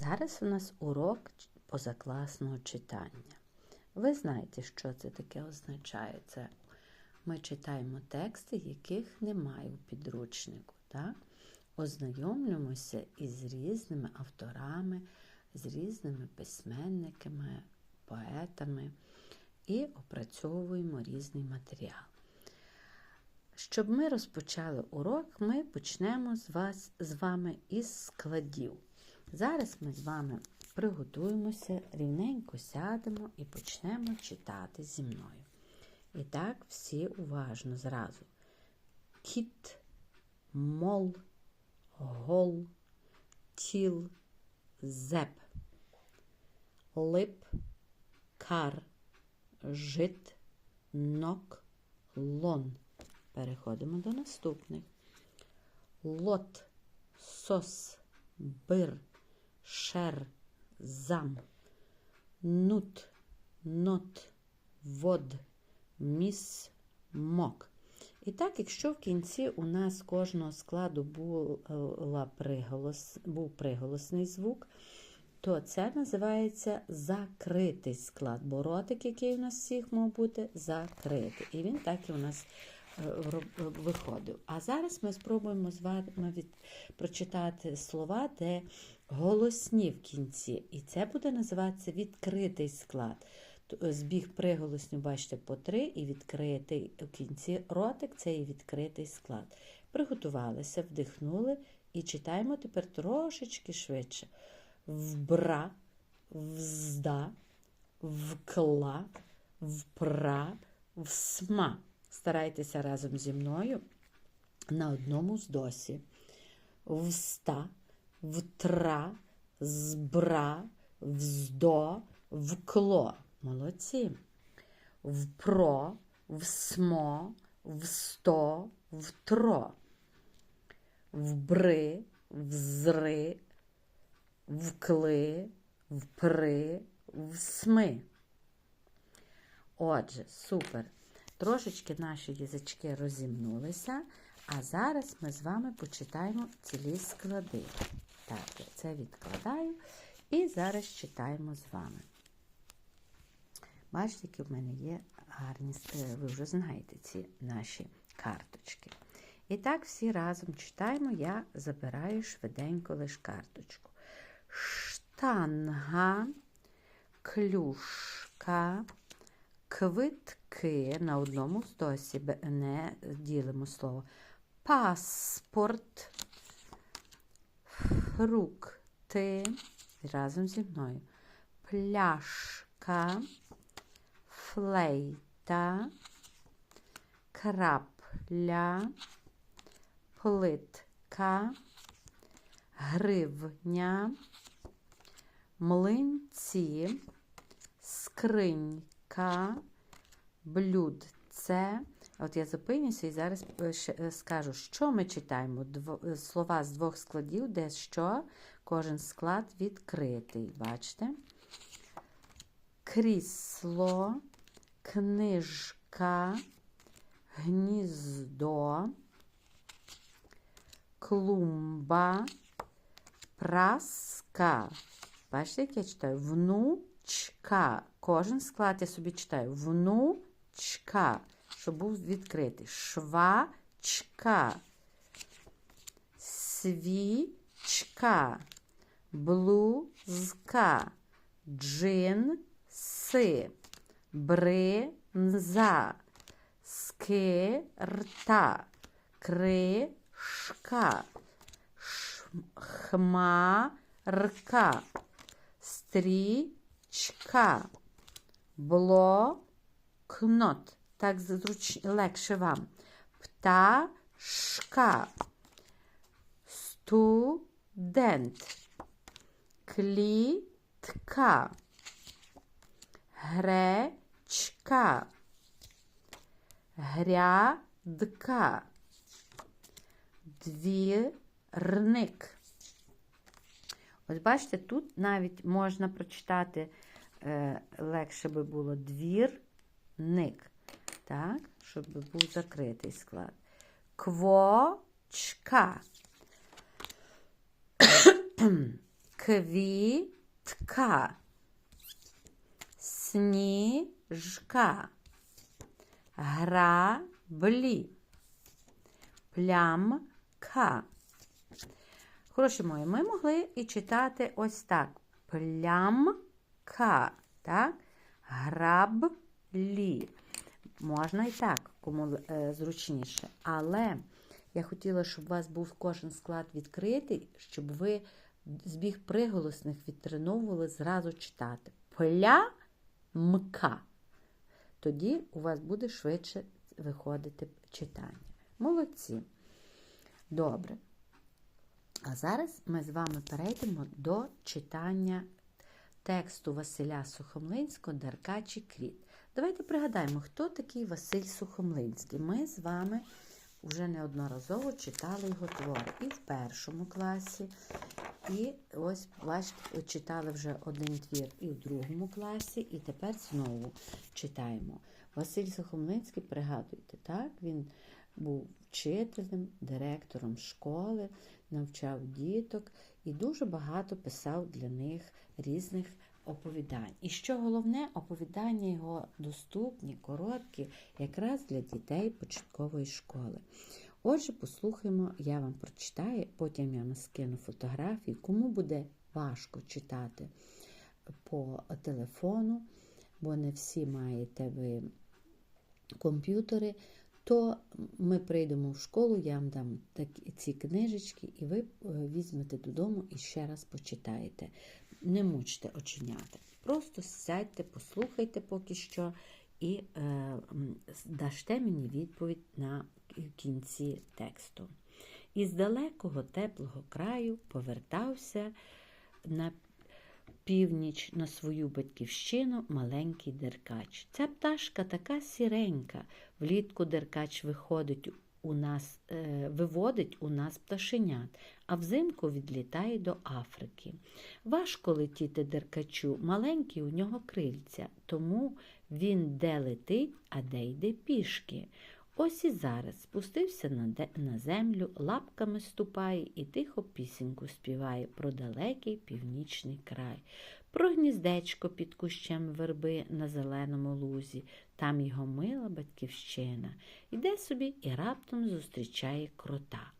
Зараз у нас урок позакласного читання. Ви знаєте, що це таке означає? Це ми читаємо тексти, яких немає у підручнику. Так? Ознайомлюємося із різними авторами, з різними письменниками, поетами і опрацьовуємо різний матеріал. Щоб ми розпочали урок, ми почнемо з, вас, з вами із складів. Зараз ми з вами приготуємося, рівненько сядемо і почнемо читати зі мною. І так, всі уважно зразу. Кіт, мол, гол, тіл, зеп, лип, кар, жит, нок, лон. Переходимо до наступних. Лот, сос, бир, шер, зам, нут, нот, вод, міс, мок. І так, якщо в кінці у нас кожного складу була приголос, був приголосний звук, то це називається закритий склад. Бо ротик, який у нас всіх мав бути, закритий. І він так і у нас виходив. А зараз ми спробуємо з вами від... прочитати слова, де голосні в кінці. І це буде називатися відкритий склад. Збіг приголосню, бачите, по три, і відкритий у кінці ротик це і відкритий склад. Приготувалися, вдихнули і читаємо тепер трошечки швидше. Вбра, взда, вкла, впра, всма. Старайтеся разом зі мною на одному з досі. Вста, втра, збра, вздо, вкло. Молодці. Впро, всмо, всто, втро. Вбри, взри, вкли, впри, всми. Отже, супер. Трошечки наші язички розімнулися, а зараз ми з вами почитаємо цілі склади. Так, це відкладаю і зараз читаємо з вами. Бачите, які в мене є гарні, ви вже знаєте ці наші карточки. І так, всі разом читаємо, я забираю швиденько лише карточку. Штанга, клюшка, квитки на одному стосі не ділимо слово. Паспорт, фрукти, разом зі мною, пляшка, флейта, крапля, плитка, гривня, млинці, скринька, блюдце. От я зупинюся і зараз скажу, що ми читаємо. Слова з двох складів, де що, кожен склад відкритий. Бачите? Крісло, книжка, гніздо, клумба, праска. Бачите, як я читаю? Внучка. Кожен склад я собі читаю. Внучка. Щоб був відкритий. Швачка. Свічка. Блузка. Джинси. Бринза. Скирта. Кришка. Хмарка. Стрічка. Блокнот. Так зруч... легше вам. Пташка. Студент. Клітка. Гречка. Грядка. Двірник. Ось бачите, тут навіть можна прочитати, е, легше би було двірник. Так, щоб був закритий склад. Квочка. квітка, сніжка, граблі, плямка. Хороші мої, ми могли і читати ось так. Плямка, так? Граблі. Можна і так, кому е, зручніше. Але я хотіла, щоб у вас був кожен склад відкритий, щоб ви збіг приголосних відтреновували зразу читати. Плямка. Тоді у вас буде швидше виходити читання. Молодці. Добре. А зараз ми з вами перейдемо до читання тексту Василя Сухомлинського Деркач і Кріт. Давайте пригадаємо, хто такий Василь Сухомлинський. Ми з вами вже неодноразово читали його твори і в першому класі, і ось, бачите, читали вже один твір і в другому класі, і тепер знову читаємо. Василь Сухомлинський, пригадуйте, так? Він був вчителем, директором школи, навчав діток і дуже багато писав для них різних оповідань. І що головне, оповідання його доступні, короткі, якраз для дітей початкової школи. Отже, послухаємо, я вам прочитаю, потім я вам скину фотографії, кому буде важко читати по телефону, бо не всі маєте ви комп'ютери, то ми прийдемо в школу, я вам дам такі, ці книжечки, і ви візьмете додому і ще раз почитаєте. Не мучте оченята. Просто сядьте, послухайте поки що і е, даште мені відповідь на кінці тексту. Із далекого теплого краю повертався на північ на свою батьківщину маленький деркач. Ця пташка така сіренька. Влітку деркач виходить у нас, е, виводить у нас пташенят, а взимку відлітає до Африки. Важко летіти деркачу, маленькі у нього крильця, тому він де летить, а де йде пішки. Ось і зараз спустився на, де, на землю, лапками ступає і тихо пісеньку співає про далекий північний край, про гніздечко під кущем верби на зеленому лузі, там його мила батьківщина. Іде собі і раптом зустрічає крота.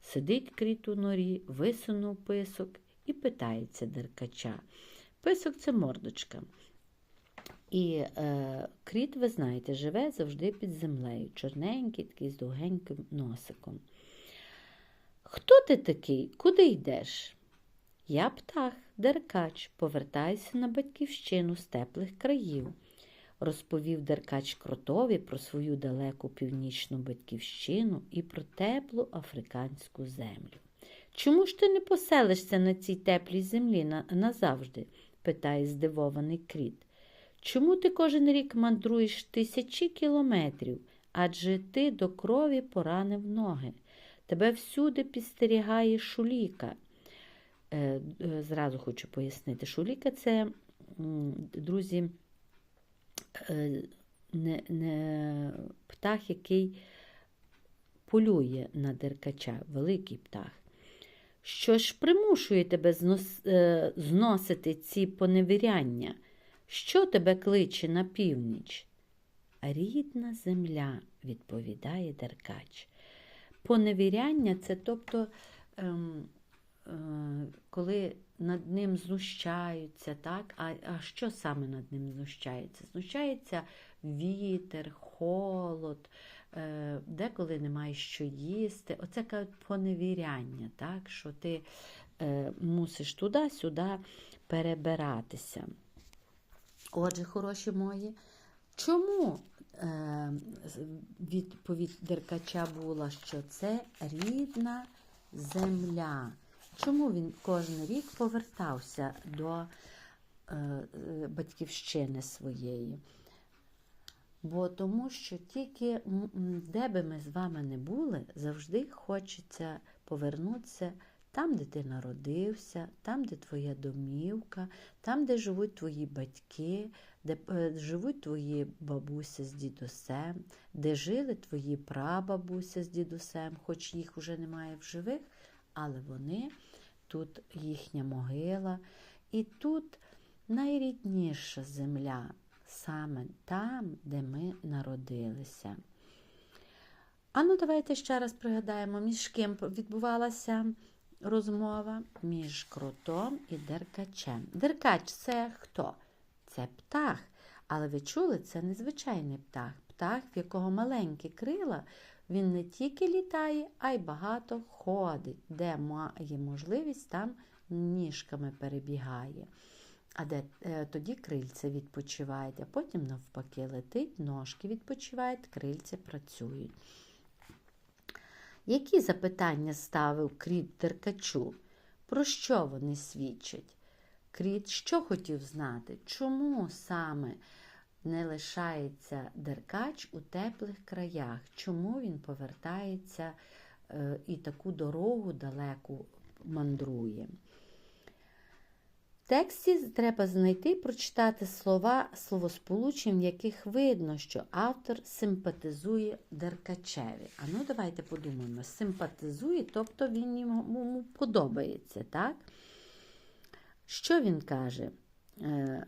Сидить кріт у норі, висунув писок і питається деркача. Писок це мордочка. І е, кріт, ви знаєте, живе завжди під землею, чорненький, такий з довгеньким носиком. Хто ти такий? Куди йдеш? Я птах, деркач, повертаюся на батьківщину з теплих країв, розповів деркач кротові про свою далеку північну батьківщину і про теплу африканську землю. Чому ж ти не поселишся на цій теплій землі назавжди? питає здивований кріт. Чому ти кожен рік мандруєш тисячі кілометрів, адже ти до крові поранив ноги. Тебе всюди підстерігає шуліка. Е, е, зразу хочу пояснити, шуліка це, друзі, е, не, не птах, який полює на деркача, великий птах. Що ж примушує тебе знос, зносити ці поневіряння? Що тебе кличе на північ? Рідна земля, відповідає Деркач. Поневіряння це тобто, ем, е, коли над ним знущаються, так? А, а що саме над ним знущається? Знущається вітер, холод, е, деколи немає що їсти. Оце поневіряння, так? що ти е, мусиш туди-сюди перебиратися. Отже, хороші мої, чому е, відповідь Деркача була, що це рідна земля? Чому він кожен рік повертався до е, батьківщини своєї? Бо тому що тільки де би ми з вами не були, завжди хочеться повернутися там, де ти народився, там, де твоя домівка, там, де живуть твої батьки, де е, живуть твої бабуся з дідусем, де жили твої прабабуся з дідусем, хоч їх уже немає в живих, але вони тут їхня могила, і тут найрідніша земля, саме там, де ми народилися. А ну, давайте ще раз пригадаємо, між ким відбувалася розмова між кротом і деркачем. Деркач це хто? Це птах. Але ви чули, це незвичайний птах. Птах, в якого маленькі крила, він не тільки літає, а й багато ходить, де має можливість, там ніжками перебігає. А де е, тоді крильця відпочивають, а потім навпаки летить, ножки відпочивають, крильця працюють. Які запитання ставив кріт Деркачу? Про що вони свідчать? Кріт що хотів знати? Чому саме не лишається деркач у теплих краях? Чому він повертається е, і таку дорогу далеку мандрує? Тексті треба знайти і прочитати слова словосполучень, в яких видно, що автор симпатизує Деркачеві. А ну давайте подумаємо, симпатизує, тобто він йому йому подобається, так? Що він каже? Е,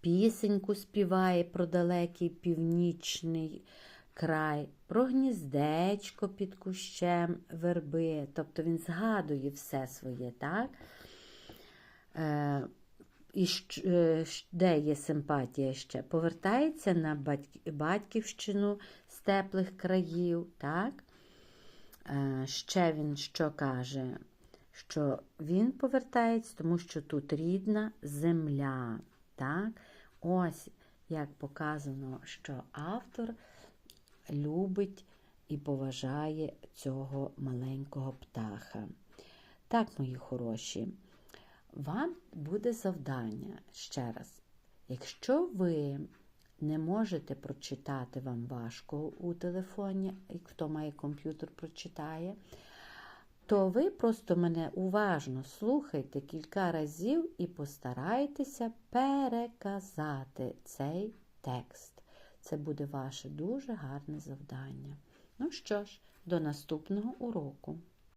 Пісеньку співає про далекий північний край, про гніздечко під кущем верби. Тобто він згадує все своє, так? Е, і е, де є симпатія ще? Повертається на батьківщину з теплих країв, так? Е, Ще він що каже? Що він повертається, тому що тут рідна земля. Так? Ось як показано, що автор любить і поважає цього маленького птаха. Так, мої хороші, вам буде завдання ще раз. Якщо ви не можете прочитати вам важко у телефоні, і хто має комп'ютер, прочитає, то ви просто мене уважно слухайте кілька разів і постарайтеся переказати цей текст. Це буде ваше дуже гарне завдання. Ну що ж, до наступного уроку.